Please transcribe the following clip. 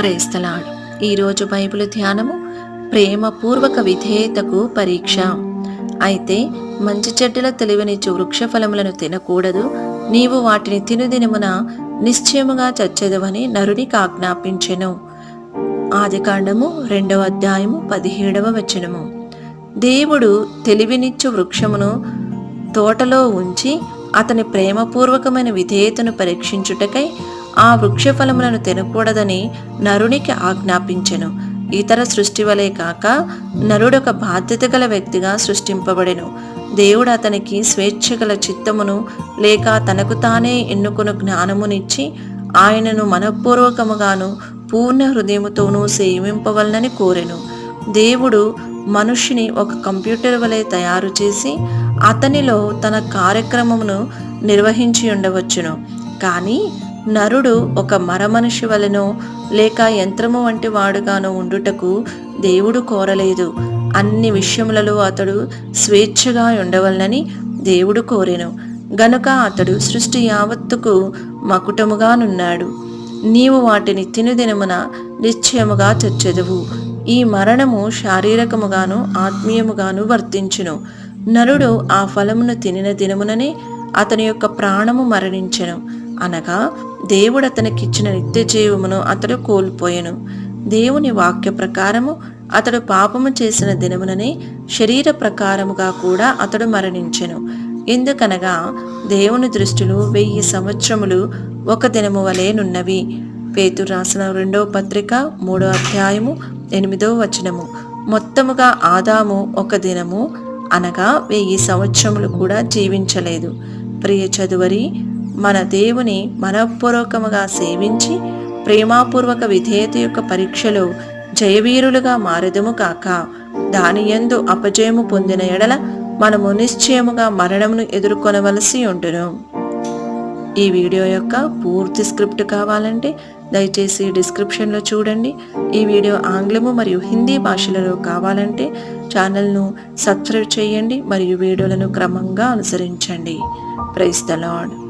ప్రేస్తలాడు. ఈరోజు బైబిల్ ధ్యానము ప్రేమపూర్వక విధేయతకు పరీక్ష. అయితే మంచి చెడ్డల తెలివినిచ్చు వృక్ష ఫలములను తినకూడదు. నీవు వాటిని తినుదినమున నిశ్చయముగా చచ్చెదవని నరునికి ఆజ్ఞాపించెను. ఆదికాండము రెండవ అధ్యాయము పదిహేడవ వచనము. దేవుడు తెలివినిచ్చు వృక్షమును తోటలో ఉంచి అతని ప్రేమపూర్వకమైన విధేయతను పరీక్షించుటకై ఆ వృక్ష ఫలములను తినకూడదని నరునికి ఆజ్ఞాపించెను. ఇతర సృష్టి వలె కాక నరుడొక బాధ్యత గల వ్యక్తిగా సృష్టింపబడెను. దేవుడు అతనికి స్వేచ్ఛ గల చిత్తమును లేక తనకు తానే ఎన్నుకున్న జ్ఞానమునిచ్చి ఆయనను మనఃపూర్వకముగాను పూర్ణ హృదయముతోనూ సేవింపవలనని కోరెను. దేవుడు మనుష్యుని ఒక కంప్యూటర్ వలె తయారు చేసి అతనిలో తన కార్యక్రమమును నిర్వహించి ఉండవచ్చును. కానీ నరుడు ఒక మరమనిషి వలెనో లేక యంత్రము వంటి వాడుగానో ఉండుటకు దేవుడు కోరలేదు. అన్ని విషయములలో అతడు స్వేచ్ఛగా ఉండవలనని దేవుడు కోరెను. గనుక అతడు సృష్టి యావత్తుకు మకుటముగానున్నాడు. నీవు వాటిని తినుదినమున నిశ్చయముగా చచ్చెదవు ఈ మరణము శారీరకముగాను ఆత్మీయముగాను వర్తించును. నరుడు ఆ ఫలమును తినిన దినముననే అతని యొక్క ప్రాణము మరణించెను. అనగా దేవుడు అతనికిచ్చిన నిత్య జీవమును అతడు కోల్పోయెను. దేవుని వాక్య ప్రకారము అతడు పాపము చేసిన దినముననే శరీర ప్రకారముగా కూడా అతడు మరణించెను. ఎందుకనగా దేవుని దృష్టిలో వెయ్యి సంవత్సరములు ఒక దినము వలెనున్నవి పేతు రాసిన రెండవ పత్రిక మూడో అధ్యాయము ఎనిమిదో వచనము. మొత్తముగా ఆదాము ఒక దినము అనగా వెయ్యి సంవత్సరములు కూడా జీవించలేదు. ప్రియ చదువరి మన దేవుని మనఃపూర్వకముగా సేవించి ప్రేమాపూర్వక విధేయత యొక్క పరీక్షలో జయవీరులుగా మారదము కాక. దాని యందు అపజయము పొందిన ఎడల మనము నిశ్చయముగా మరణమును ఎదుర్కొనవలసి ఉండును. ఈ వీడియో యొక్క పూర్తి స్క్రిప్ట్ కావాలంటే దయచేసి డిస్క్రిప్షన్లో చూడండి. ఈ వీడియో ఆంగ్లము మరియు హిందీ భాషలలో కావాలంటే ఛానల్ను సబ్స్క్రైబ్ చేయండి మరియు వీడియోలను క్రమంగా అనుసరించండి. Price the lord